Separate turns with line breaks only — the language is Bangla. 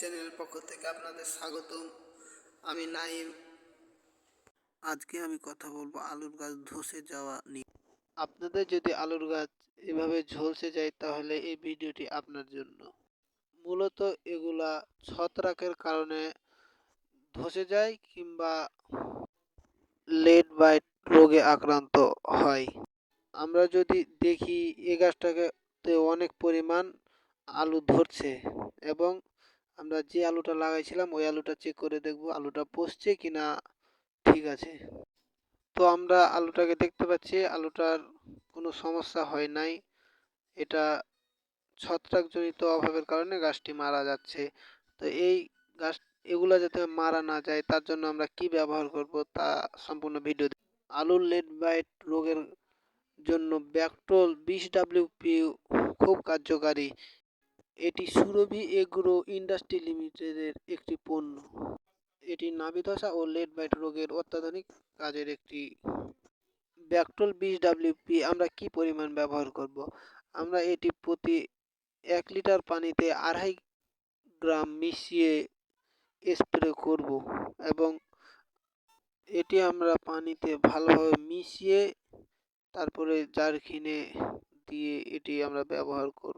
চ্যানেলের পক্ষ থেকে আপনাদের স্বাগতম। আমি নাইম। আজকে আমি কথা বলব আলুর গাছ ধসে যাওয়া নিয়ে। আপনাদের যদি আলুর গাছ এভাবে ঝলসে যায় তাহলে এই ভিডিওটি আপনার জন্য। মূলত এগুলা ছত্রাকের কারণে ধসে যায় কিংবা লেড বাইট রোগে আক্রান্ত হয়। আমরা যদি দেখি এ গাছটাকে অনেক পরিমাণ আলু ধরছে এবং আমরা যে আলুটা লাগাইছিলাম, ওই আলুটা চেক করে দেখব আলুটা পচছে কিনা ঠিক আছে। তো আমরা আলুটাকে দেখতে পাচ্ছি, আলুটার কোনো সমস্যা হয় নাই। এটা ছত্রাকজনিত অভাবের কারণে গাছটি মারা যাচ্ছে। তো এই গাছ, এগুলো যাতে মারা না যায়, তার জন্য আমরা কি ব্যবহার করব তা সম্পূর্ণ ভিডিও আলুর লেড বাইট রোগের জন্য ব্যাকটোল বিশ ডাব্লিউপি খুব কার্যকারী। এটি সুরভি এগ্রো ইন্ডাস্ট্রি লিমিটেডের একটি পণ্য। এটি নাভি ধসা ও লেড বাইট রোগের অত্যাধুনিক কাজের একটি ব্যাকটোল বিশ ডাব্লিউপি আমরা কি পরিমাণ ব্যবহার করব? আমরা এটি প্রতি এক লিটার পানিতে আড়াই গ্রাম মিশিয়ে স্প্রে করব এবং এটি আমরা পানিতে ভালোভাবে মিশিয়ে তারপরে জারখিনে দিয়ে এটি আমরা ব্যবহার করব।